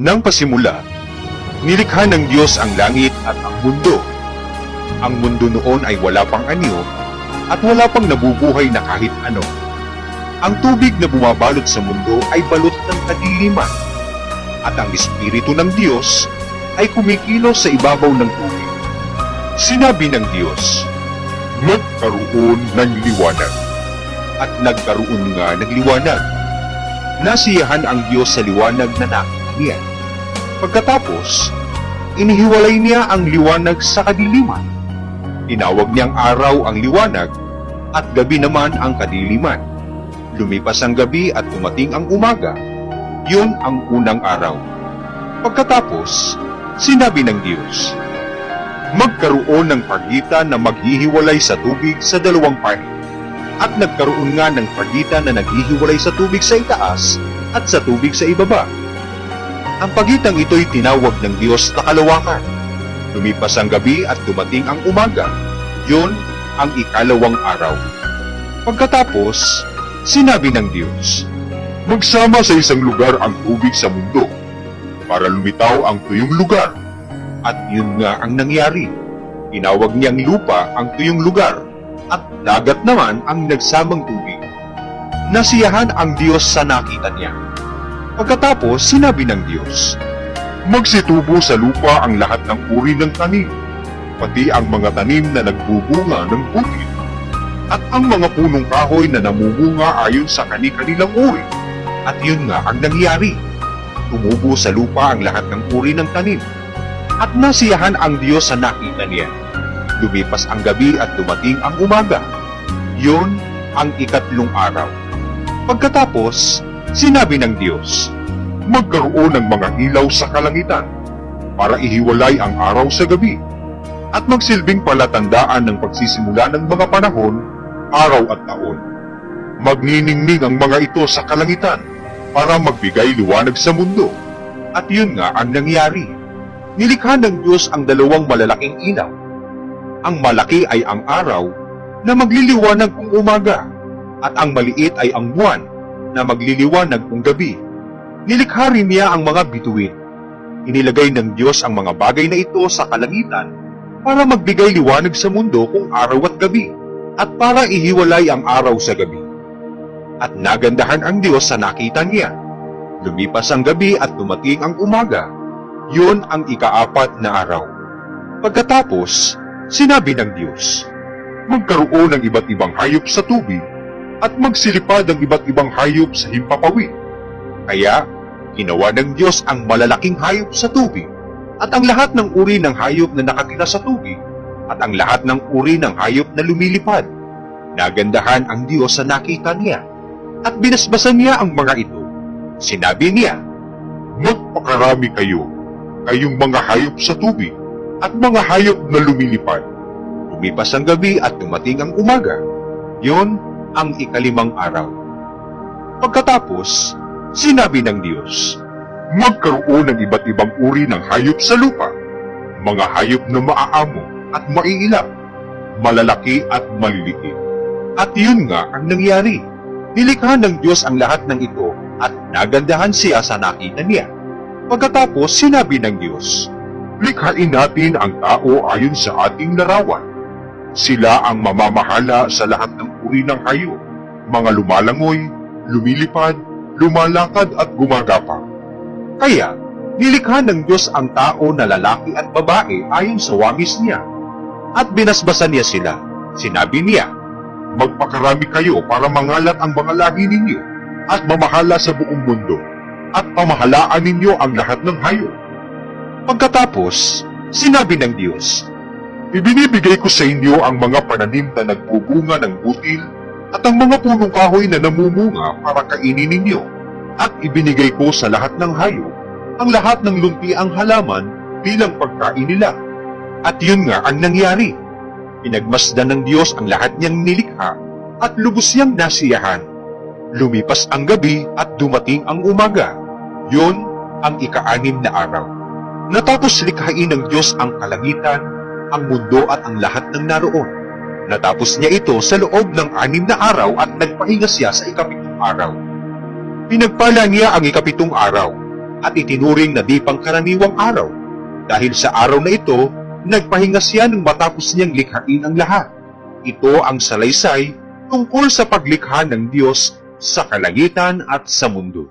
Nang pasimula, nilikha ng Diyos ang langit at ang mundo. Ang mundo noon ay wala pang anyo at wala pang nabubuhay na kahit ano. Ang tubig na bumabalot sa mundo ay balot ng kadiliman at ang Espiritu ng Diyos ay kumikilos sa ibabaw ng tubig. Sinabi ng Diyos, Magkaroon ng liwanag. At nagkaroon nga ng liwanag. Nasiyahan ang Diyos sa liwanag na nakita niya. Pagkatapos, inihiwalay niya ang liwanag sa kadiliman. Tinawag niyang araw ang liwanag at gabi naman ang kadiliman. Lumipas ang gabi at dumating ang umaga. Yun ang unang araw. Pagkatapos, sinabi ng Diyos, Magkaroon ng pagitan na maghihiwalay sa tubig sa dalawang panig. At nagkaroon nga ng pagitan na naghihiwalay sa tubig sa itaas at sa tubig sa ibaba. Ang pagitang ito'y tinawag ng Diyos na kalawakan. Lumipas ang gabi at dumating ang umaga. Yun ang ikalawang araw. Pagkatapos, sinabi ng Diyos, Magsama sa isang lugar ang tubig sa mundo para lumitaw ang tuyong lugar. At yun nga ang nangyari. Tinawag niyang lupa ang tuyong lugar at dagat naman ang nagsamang tubig. Nasiyahan ang Diyos sa nakita niya. Pagkatapos, sinabi ng Diyos, Magsitubo sa lupa ang lahat ng uri ng tanim, pati ang mga tanim na nagbubunga ng bukid, at ang mga punong kahoy na namumunga ayon sa kani-kanilang uri. At yun nga ang nangyari. Tumubo sa lupa ang lahat ng uri ng tanim, at nasiyahan ang Diyos sa nakita niya. Lumipas ang gabi at dumating ang umaga. Yun ang ikatlong araw. Pagkatapos, sinabi ng Diyos, Magkaroon ng mga ilaw sa kalangitan para ihiwalay ang araw sa gabi at magsilbing palatandaan ng pagsisimula ng mga panahon, araw at taon. Magniningning ang mga ito sa kalangitan para magbigay liwanag sa mundo. At yun nga ang nangyari. Nilikha ng Diyos ang dalawang malalaking ilaw. Ang malaki ay ang araw na magliliwanag kung umaga at ang maliit ay ang buwan na magliliwanag kung gabi. Nilikha rin niya ang mga bituin. Inilagay ng Diyos ang mga bagay na ito sa kalangitan para magbigay liwanag sa mundo kung araw at gabi at para ihiwalay ang araw sa gabi. At nagandahan ang Diyos sa nakita niya. Lumipas ang gabi at dumating ang umaga. Yun ang ikaapat na araw. Pagkatapos, sinabi ng Diyos, Magkaroon ng iba't ibang hayop sa tubig at magsilipad ang iba't ibang hayop sa himpapawid. Kaya, ginawa ng Diyos ang malalaking hayop sa tubig at ang lahat ng uri ng hayop na nakatira sa tubig at ang lahat ng uri ng hayop na lumilipad. Nagandahan ang Diyos sa nakita niya at binasbasan niya ang mga ito. Sinabi niya, Magpakarami kayo, kayong mga hayop sa tubig at mga hayop na lumilipad. Lumipas ang gabi at dumating ang umaga. Yon ang ikalimang araw. Pagkatapos, sinabi ng Diyos, Magkaroon ng iba't ibang uri ng hayop sa lupa, mga hayop na maaamo at maiilap, malalaki at maliliit. At yun nga ang nangyari. Nilikha ng Diyos ang lahat ng ito at nagandahan siya sa nakita niya. Pagkatapos sinabi ng Diyos, Likhain natin ang tao ayon sa ating larawan. Sila ang mamamahala sa lahat ng uri ng hayop, mga lumalangoy, lumilipad, lumalakad at gumagapang. Kaya, nilikha ng Diyos ang tao na lalaki at babae ayon sa wangis niya. At binasbasan niya sila. Sinabi niya, Magpakarami kayo para mangalat ang mga lahi ninyo at mamahala sa buong mundo at pamahalaan ninyo ang lahat ng hayop. Pagkatapos, sinabi ng Diyos, Ibinibigay ko sa inyo ang mga pananim na nagbubunga ng butil at ang mga punong kahoy na namumunga para kainin ninyo at ibinigay ko sa lahat ng hayop ang lahat ng lumpiang halaman bilang pagkain nila. At yun nga ang nangyari. Pinagmasdan ng Diyos ang lahat niyang nilikha at lubos siyang nasiyahan. Lumipas ang gabi at dumating ang umaga. Yun ang ika-anim na araw. Natapos likhain ng Diyos ang kalangitan, ang mundo at ang lahat ng naroon. Natapos niya ito sa loob ng anim na araw at nagpahinga siya sa ikapitong araw. Pinagpala niya ang ikapitong araw at itinuring na di pangkaraniwang araw dahil sa araw na ito, nagpahinga siya nang matapos niyang likhain ang lahat. Ito ang salaysay tungkol sa paglikha ng Diyos sa kalangitan at sa mundo.